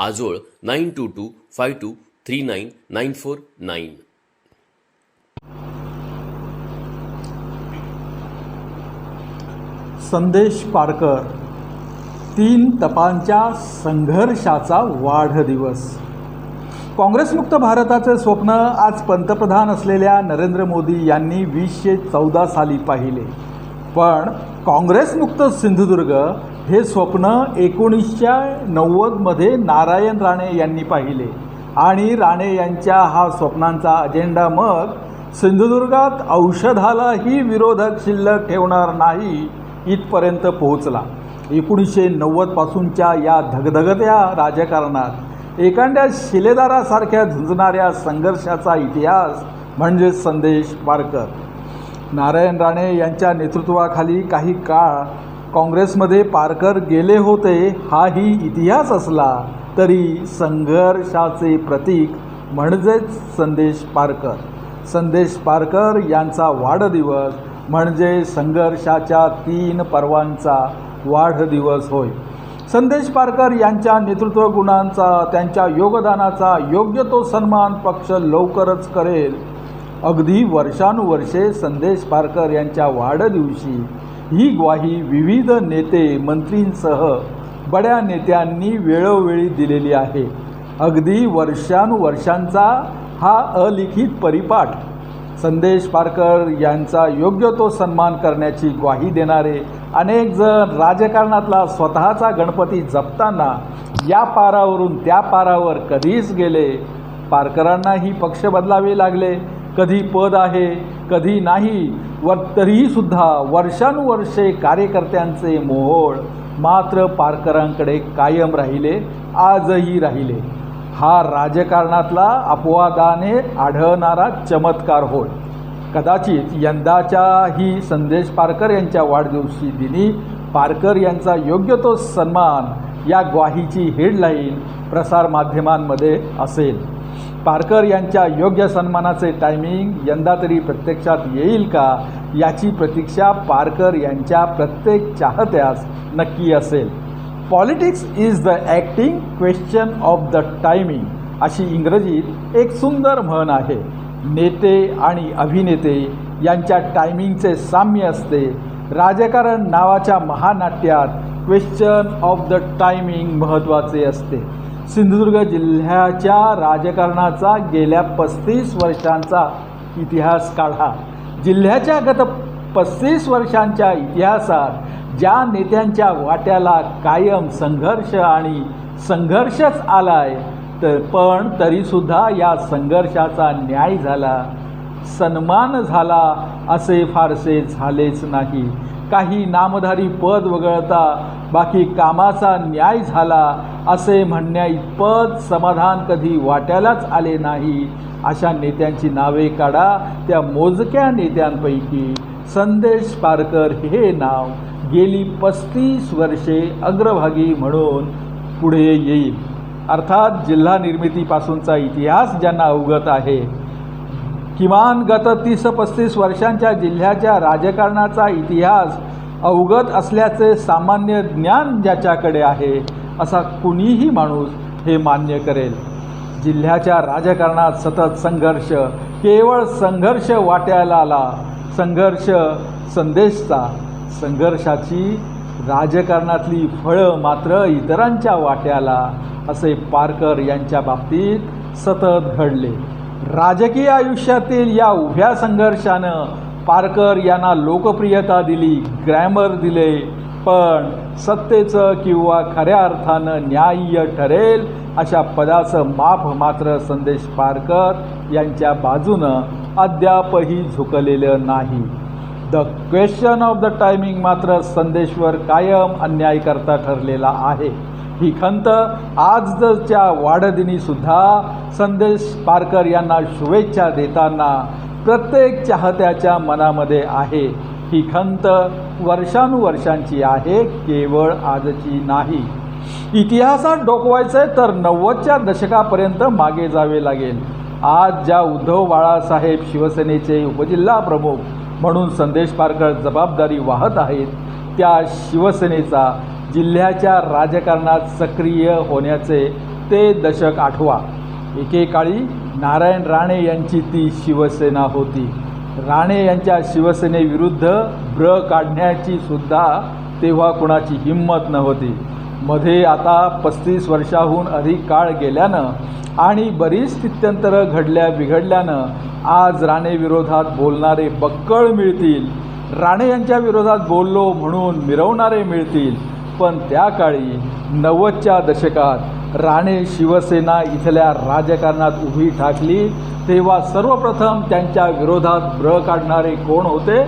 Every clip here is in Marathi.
आजोळ nine two two five two three nine nine four nine. Sandesh Parkar तीन तपांच्या संघर्षाचा वाढदिवस काँग्रेसमुक्त भारताचे स्वप्न आज पंतप्रधान असलेल्या नरेंद्र मोदी यांनी वीसशे चौदा साली पाहिले. पण काँग्रेसमुक्त सिंधुदुर्ग हे स्वप्न एकोणीसशे नव्वदमध्ये नारायण राणे यांनी पाहिले. आणि राणे यांच्या हा स्वप्नांचा अजेंडा मग सिंधुदुर्गात औषधालाही विरोधक शिल्लक ठेवणार नाही इथपर्यंत पोहोचला. एकोणीसशे नव्वदपासूनच्या या धगधगत्या राजकारणात एखाद्या शिलेदारासारख्या झुंजणाऱ्या संघर्षाचा इतिहास म्हणजे संदेश पारकर नारायण राणे यांच्या नेतृत्वाखाली काही काळ काँग्रेसमध्ये पारकर गेले होते हाही इतिहास असला तरी संघर्षाचे प्रतीक म्हणजेच संदेश पारकर. संदेश पारकर यांचा वाढदिवस म्हणजे संघर्षाच्या तीन पर्वांचा वाढदिवस होय. संदेश पारकर यांच्या नेतृत्व गुणांचा त्यांच्या योगदानाचा योग्य तो सन्मान पक्ष लवकरच करेल. अगदी वर्षानुवर्षे संदेश पारकर यांच्या वाढदिवशी ही ग्वाही विविध नेते मंत्रींसह बड्या नेत्यांनी वेळोवेळी दिलेली आहे. अगदी वर्षानुवर्षांचा हा अलिखित परिपाठ. संदेश पारकर यांचा योग्य तो सन्मान करण्याची ग्वाही देणारे अनेक जण राजकारणातला स्वतःचा गणपती जपताना या पारावरून त्या पारावर कधीच गेले. पारकरांनाही पक्ष बदलावे लागले. कधी पद आहे कधी नाही व तरीहीसुद्धा वर्षानुवर्षे कार्यकर्त्यांचे मोहोळ मात्र पारकरांकडे कायम राहिले आजही राहिले. हा राजकारणातला अपवादाने आढळणारा चमत्कार होय. कदाचित यंदाच्याही संदेश पारकर यांच्या वाढदिवशी दिनी पारकर यांचा योग्य तो सन्मान या ग्वाहीची हेडलाईन प्रसारमाध्यमांमध्ये असेल. पारकर यांच्या योग्य सन्मानाचे टायमिंग यंदा तरी प्रत्यक्षात येईल का याची प्रतीक्षा पारकर यांच्या प्रत्येक चाहत्यास नक्की असेल. Politics is the acting question of the timing अशी इंग्रजीत एक सुंदर म्हण आहे. नेते आणि अभिनेते यांच्या टायमिंगचे साम्य असते. राजकारण नावाच्या महानाट्यात क्वेश्चन ऑफ द टायमिंग महत्त्वाचे असते. सिंधुदुर्ग जिल्ह्याच्या राजकारणाचा गेल्या पस्तीस वर्षांचा इतिहास काढा. जिल्ह्याच्या गत पस्तीस वर्षांच्या इतिहासात ज्या नेत्यांच्या वाट्याला कायम संघर्ष आणि संघर्षच आलाय तर पण तरीसुद्धा या संघर्षाचा न्याय झाला सन्मान झाला असे फारसे झालेच नाही. काही नामधारी पद वगळता बाकी कामाचा न्याय झाला असे म्हणण्या इतपत समाधान कधी वाट्यालाच आले नाही. अशा नेत्यांची नावे काढा त्या मोजक्या नेत्यांपैकी. संदेश पारकर हे नाव. गेली पस्तीस वर्षे अग्रभागी म्हणून पुढे येईल. अर्थात जिल्हा निर्मितीपासूनचा इतिहास ज्यांना अवगत आहे किमान गत तीस पस्तीस वर्षांच्या जिल्ह्याच्या राजकारणाचा इतिहास अवगत असल्याचे सामान्य ज्ञान ज्याच्याकडे आहे असा कुणीही माणूस हे मान्य करेल. जिल्ह्याच्या राजकारणात सतत संघर्ष केवळ संघर्ष वाट्याला आला. संघर्ष संदेशचा. संघर्षाची राजकारणातली फळं मात्र इतरांच्या वाट्याला असे पारकर यांच्या बाबतीत सतत घडले. राजकीय आयुष्यातील या उभ्या संघर्षानं पारकर यांना लोकप्रियता दिली ग्रॅमर दिले. पण सत्तेचं किंवा खऱ्या अर्थानं न्याय्य ठरेल अशा पदाचं माप मात्र संदेश पारकर यांच्या बाजूनं अद्यापही झुकलेलं नाही. The question of the timing मात्र संदेशवर कायम अन्यायकर्ता ठरलेला आहे. ही खंत आजच्या वाढदिनीसुद्धा संदेश पारकर यांना शुभेच्छा देताना प्रत्येक चाहत्याच्या मनामध्ये आहे ही खंत वर्षानुवर्षांची आहे केवळ आजची नाही. इतिहासात डोकवायचंय तर नव्वदच्या दशकापर्यंत मागे जावे लागेल. आज ज्या उद्धव बाळासाहेब शिवसेनेचे उपजिल्हा प्रमुख म्हणून संदेश पारकर जबाबदारी वाहत आहेत त्या शिवसेनेचा जिल्ह्याच्या राजकारणात सक्रिय होण्याचे ते दशक आठवा. एकेकाळी नारायण राणे यांची ती शिवसेना होती. राणे यांच्या शिवसेनेविरुद्ध ब्र काढण्याची सुद्धा तेव्हा कुणाची हिंमत नव्हती. मध्ये आता पस्तीस वर्षाहून अधिक काळ गेल्यानं आणि बरीच स्थित्यंतरं घडल्या बिघडल्यानं आज राणेविरोधात बोलणारे बक्कळ मिळतील. राणे यांच्या विरोधात बोललो म्हणून मिरवणारे मिळतील. पण त्या काळी नव्वदच्या दशकात राणे शिवसेना इथल्या राजकारणात उभी ठाकली तेव्हा सर्वप्रथम त्यांच्या विरोधात ब्र काढणारे कोण होते?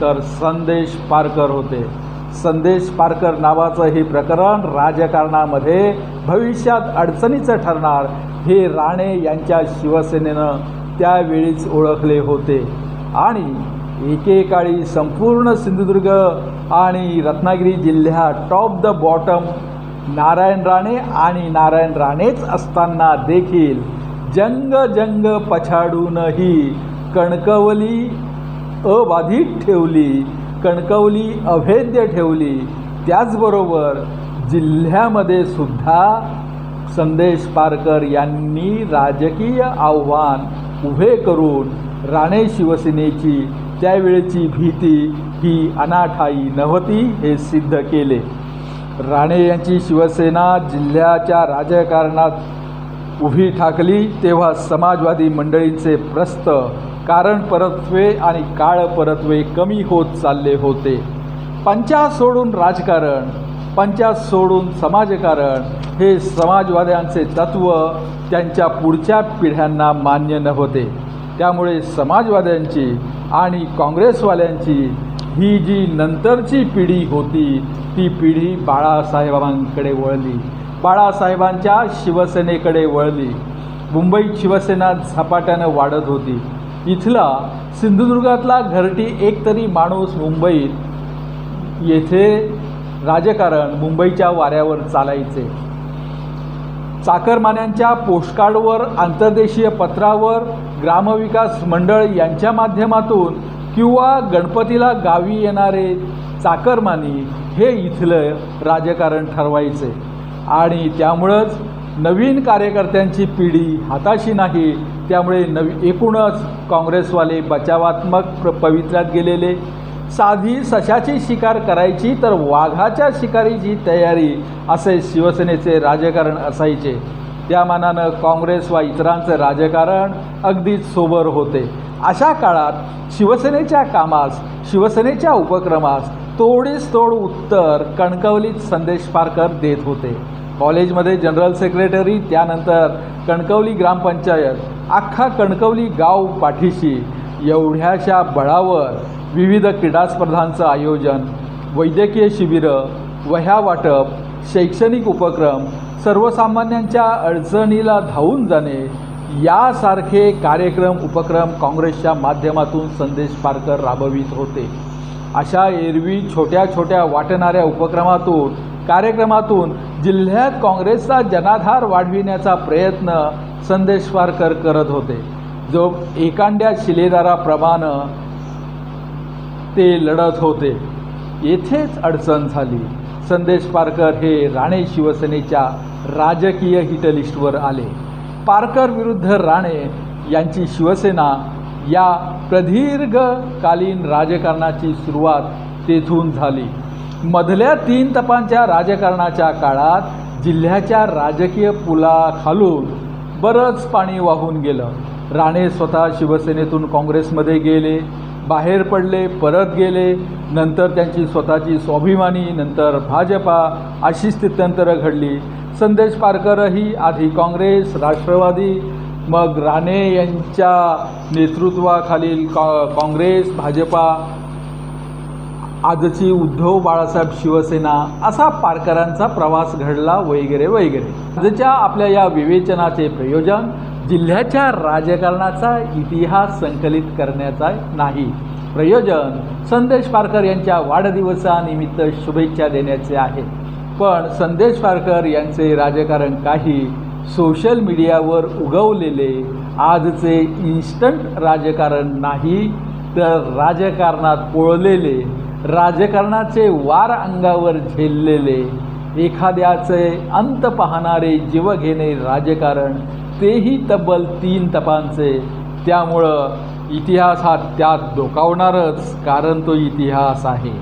तर संदेश पारकर होते. संदेश पारकर नावाचं हे प्रकरण राजकारणामध्ये भविष्यात अडचणीचं ठरणार हे राणे यांच्या शिवसेनेनं त्यावेळीच ओळखले होते. आणि एकेकाळी संपूर्ण सिंधुदुर्ग आणि रत्नागिरी जिल्ह्यात top the bottom Narayan Rane आणि नारायण राणेच असताना देखील जंग जंग पछाडूनही कणकवली अबाधित ठेवली कणकवली अभेद्य ठेवली. त्याचबरोबर जिल्ह्यामध्ये सुद्धा संदेश पारकर यांनी राजकीय आव्हान उभे करून राणे शिवसेनेची त्यावेळची भीती ही अनाठाई नव्हती हे सिद्ध केले. राणे यांची शिवसेना जिल्ह्याच्या राजकारणात उभी ठाकली तेव्हा समाजवादी मंडळींचे प्रस्त कारण परत्वे आणि काळ परत्वे कमी होत चालले होते. पंचायत सोडून राजकारण पंचायत सोडून समाजकारण हे समाजवाद्यांचे तत्त्व त्यांच्या पुढच्या पिढ्यांना मान्य नव्हते. त्यामुळे समाजवाद्यांची आणि काँग्रेसवाल्यांची ही जी नंतरची पिढी होती ती पिढी बाळासाहेबांकडे वळली. बाळासाहेबांच्या शिवसेनेकडे वळली. मुंबईत शिवसेना झपाट्यानं वाढत होती. इथला सिंधुदुर्गातला घरटी एकतरी माणूस मुंबईत येथे राजकारण मुंबईच्या वाऱ्यावर चालायचे. चाकरमान्यांच्या पोस्टकार्डवर आंतरदेशीय पत्रावर ग्रामविकास मंडळ यांच्या माध्यमातून किंवा गणपतीला गावी येणारे चाकरमानी हे इथलं राजकारण ठरवायचे. आणि त्यामुळंच नवीन कार्यकर्त्यांची पिढी हाताशी नाही त्यामुळे नवी एकूणच काँग्रेसवाले बचावात्मक प्र पवित्र्यात गेलेले. साधी सशाची शिकार करायची तर वाघाच्या शिकारीची तयारी असे शिवसेनेचे राजकारण असायचे. त्या मानानं काँग्रेस वा इतरांचं राजकारण अगदीच सोबर होते. अशा काळात शिवसेनेच्या कामास शिवसेनेच्या उपक्रमास तोडीस तोड उत्तर कणकवलीत संदेश पारकर देत होते. कॉलेजमध्ये जनरल सेक्रेटरी त्यानंतर कणकवली ग्रामपंचायत अख्खा कणकवली गाव पाठीशी एवढ्याशा बळावर विविध क्रीडा स्पर्धांचं आयोजन वैद्यकीय शिबिरं वह्या वाटप शैक्षणिक उपक्रम सर्वसामान्यांच्या अडचणीला धावून जाणे यासारखे कार्यक्रम उपक्रम काँग्रेसच्या माध्यमातून संदेश पारकर राबवित होते. अशा एरवी छोट्या छोट्या वाटणाऱ्या उपक्रमातून कार्यक्रमातून जिल्ह्यात काँग्रेसचा जनाधार वाढविण्याचा प्रयत्न संदेश पारकर करत होते. जो एकांड्या शिलेदाराप्रमाणे ते लढत होते. येथेच अडचण झाली. संदेश पारकर हे राणे शिवसेनेच्या राजकीय हिटलिस्टवर आले. पारकर विरुद्ध राणे यांची शिवसेना या प्रदीर्घकालीन राजकारणाची सुरुवात तेथून झाली. मधल्या तीन तपांच्या राजकारणाच्या काळात जिल्ह्याच्या राजकीय पुलाखालून बरंच पाणी वाहून गेलं. राणे स्वतः शिवसेनेतून काँग्रेसमध्ये गेले. बाहेर पडले परत गेले नंतर त्यांची स्वतःची स्वाभिमानी नंतर भाजपा अशी स्थित्यंतरं घडली. संदेश पारकरही आधी काँग्रेस राष्ट्रवादी मग राणे यांच्या नेतृत्वाखालील कॉ काँग्रेस भाजपा आजची उद्धव बाळासाहेब शिवसेना असा पारकरांचा प्रवास घडला वगैरे वगैरे. आजच्या आपल्या या विवेचनाचे प्रयोजन जिल्ह्याच्या राजकारणाचा इतिहास संकलित करण्याचा नाही. प्रयोजन संदेश पारकर यांच्या वाढदिवसानिमित्त शुभेच्छा देण्याचे आहे. पण संदेश पारकर यांचे राजकारण काही सोशल मीडियावर उगवलेले आजचे इन्स्टंट राजकारण नाही तर राजकारणात पोळलेले राजकारणाचे वार अंगावर झेललेले एखाद्याचे अंत पाहणारे जीवघेणे राजकारण तेही तब्बल तीन तपांचे. त्यामुळं इतिहास हा त्यात डोकावणारच कारण तो इतिहास आहे.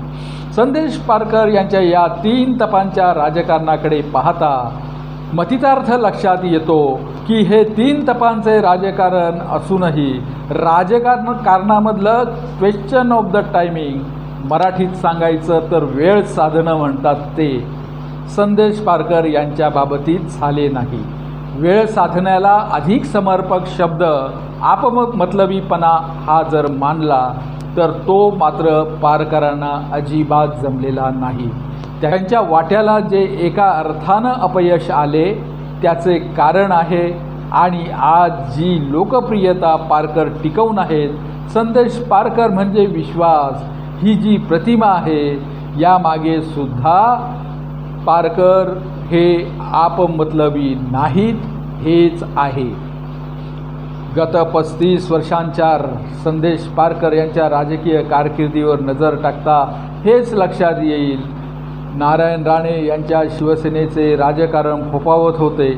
संदेश पारकर यांच्या या तीन तपांच्या राजकारणाकडे पाहता मतितार्थ लक्षात येतो की हे तीन तपांचे राजकारण असूनही राजकारण कारणामधलं क्वेश्चन ऑफ द टायमिंग मराठीत सांगायचं तर वेळ साधनं म्हणतात ते संदेश पारकर यांच्या बाबतीत झाले नाही. वेळ साधण्याला अधिक समर्पक शब्द आपमतलबीपणा हा जर मानला तर तो मात्र पारकरांना अजिबात जमलेला नाही. त्यांच्या वाट्याला जे एका अर्थानं अपयश आले त्याचे कारण आहे आणि आज जी लोकप्रियता पारकर टिकवून आहेत संदेश पारकर म्हणजे विश्वास. ही जी प्रतिमा आहे यामागे सुद्धा पारकर हे आपमतलबी नाहीत हेच आहे. गत पस्तीस वर्षांच्या संदेश पारकर यांच्या राजकीय कारकिर्दीवर नजर टाकता हेच लक्षात येईल. नारायण राणे यांच्या शिवसेनेचे राजकारण फोफावत होते.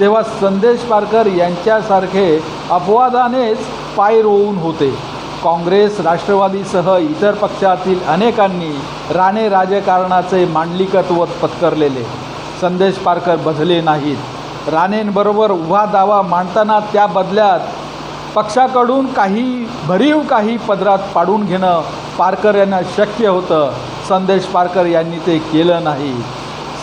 तेव्हा संदेश पारकर यांच्यासारखे अपवादानेच पाय रोवून होते. काँग्रेस राष्ट्रवादीसह इतर पक्षातील अनेकांनी राणे राजकारणाचे मांडलिकत्व पत्करलेले. संदेश पारकर बधले नाहीत. राणेंबरोबर उभा दावा मांडताना त्या बदल्यात पक्षाकडून काही भरीव काही पदरात पाडून घेणं पारकर यांना शक्य होतं. संदेश पारकर यांनी ते केलं नाही.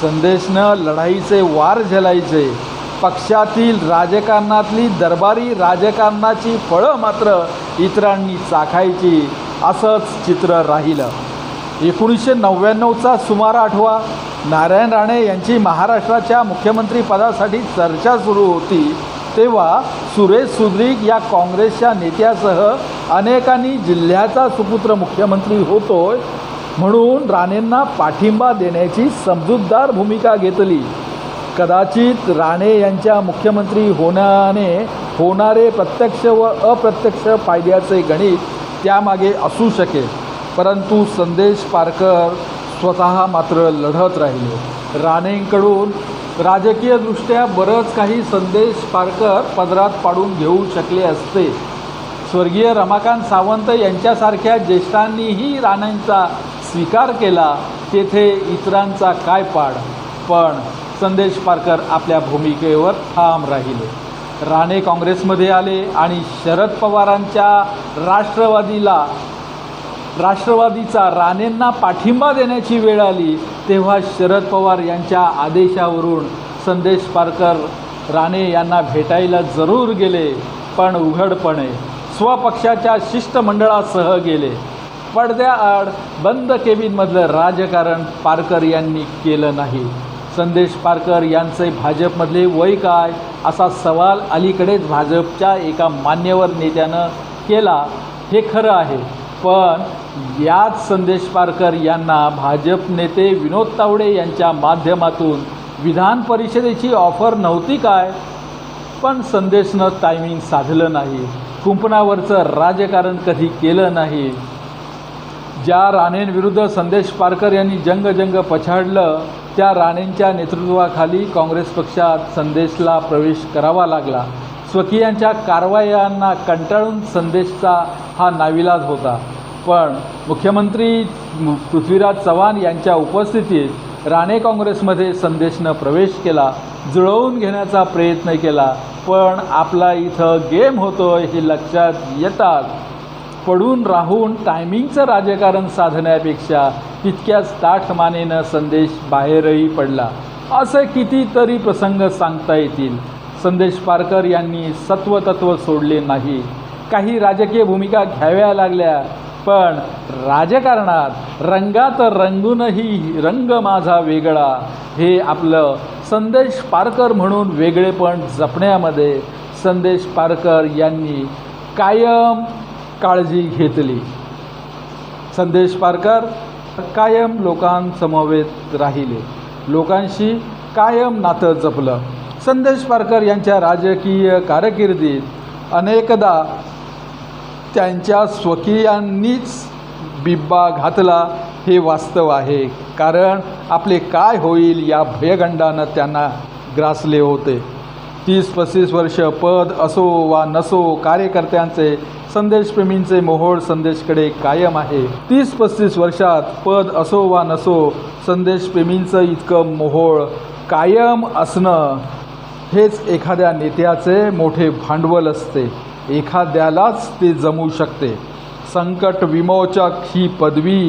संदेशनं लढाईचे वार झेलायचे. पक्षातील राजकारणातली दरबारी राजकारणाची फळं मात्र इतरांनी चाखायची असंच चित्र राहिलं. एकोणीसशे नव्याण्णवचा सुमार आठवा नारायण राणे यांची महाराष्ट्राच्या मुख्यमंत्रीपदासाठी चर्चा सुरू होती तेव्हा सुरेश सुद्रिक या काँग्रेसच्या नेत्यासह अनेकांनी जिल्ह्याचा सुपुत्र मुख्यमंत्री होतोय म्हणून राणेंना पाठिंबा देण्याची समजूतदार भूमिका घेतली. कदाचित राणे यांच्या मुख्यमंत्री होण्याने होणारे प्रत्यक्ष व अप्रत्यक्ष फायद्याचे गणित त्यामागे असू शकेल. परंतु संदेश पारकर स्वतः मात्र लढत राहिले. राणेंकडून राजकीयदृष्ट्या बरंच काही संदेश पारकर पदरात पाडून घेऊ शकले असते. स्वर्गीय रमाकांत सावंत यांच्यासारख्या ज्येष्ठांनीही राणेंचा स्वीकार केला तेथे इतरांचा काय पाड? पण संदेश पारकर आपल्या भूमिकेवर ठाम राहिले. राणे काँग्रेसमध्ये आले आणि शरद पवारांच्या राष्ट्रवादीला राष्ट्रवादीचा राणेंना पाठिंबा देण्याची वेळ आली तेव्हा शरद पवार यांच्या आदेशावरून संदेश पारकर राणे यांना भेटायला जरूर गेले पण उघडपणे स्वपक्षाच्या शिष्टमंडळासह गेले. पडद्याआड बंद केबिनमधलं राजकारण पारकर यांनी केलं नाही. संदेश पारकर यांचे भाजपमधले वय काय असा सवाल अलीकडेच भाजपच्या एका मान्यवर नेत्यानं केला हे खरं आहे. पण याच संदेश पारकर यांना भाजप नेते विनोद तावडे यांच्या माध्यमातून विधान परिषदेची ऑफर नव्हती काय? पण संदेशनं टायमिंग साधलं नाही. कुंपणावरचं राजकारण कधी केलं नाही? ज्या राणेंविरुद्ध संदेश पारकर यांनी जंग जंग पछाडलं त्या राणेंच्या नेतृत्वाखाली काँग्रेस पक्षात संदेशला प्रवेश करावा लागला. स्वकीयांच्या कारवायांना कंटाळून संदेशचा हा नाविलाज होता. पण मुख्यमंत्री पृथ्वीराज चव्हाण यांच्या उपस्थितीत राणे काँग्रेसमध्ये संदेशनं प्रवेश केला जुळवून घेण्याचा प्रयत्न केला पण आपला इथं गेम होतो हे लक्षात येतात पडून राहून टायमिंगचं राजकारण साधण्यापेक्षा तितक्याच ताठमानेनं संदेश बाहेरही पडला. असे कितीतरी प्रसंग सांगता येतील. संदेश पारकर यांनी सत्वतत्व सोडले नाही. काही राजकीय भूमिका घ्याव्या लागल्या पण राजकारणात रंगात रंगूनही रंग माझा वेगळा. हे आपलं संदेश पारकर म्हणून वेगळेपण जपण्यामध्ये संदेश पारकर यांनी कायम काळजी घेतली. संदेश पारकर कायम लोकांसमवेत राहिले. लोकांशी कायम नातं जपलं. संदेश पारकर यांच्या राजकीय कारकिर्दीत अनेकदा त्यांच्या स्वकीयांनीच बिब्बा घातला हे वास्तव आहे. कारण आपले काय होईल या भयगंडानं त्यांना ग्रासले होते. तीस पस्तीस वर्ष पद असो वा नसो कार्यकर्त्यांचे संदेशप्रेमींचे मोहोळ संदेशकडे कायम आहे. तीस पस्तीस वर्षात पद असो वा नसो संदेशप्रेमींचं इतकं मोहोळ कायम असणं हेच एखाद्या नेत्याचे मोठे भांडवल असते. एखाद्यालाच ते जमू शकते. संकट विमोचक ही पदवी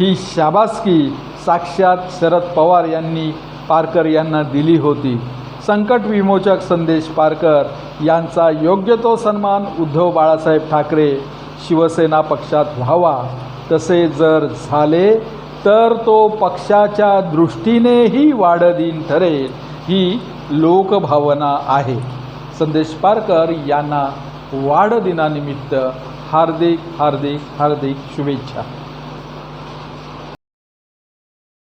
ही शाबासकी साक्षात शरद पवार यांनी पारकर यांना दिली होती. संकट विमोचक संदेश पारकर यांचा योग्य तो सन्मान उद्धव बाळासाहेब ठाकरे शिवसेना पक्षात व्हावा. तसे जर झाले तर तो पक्षाच्या दृष्टीनेही वाढदिन ठरेल. ही लोकभावना आहे. संदेश पारकर यांना वाढदिनानिमित्त हार्दिक हार्दिक हार्दिक शुभेच्छा.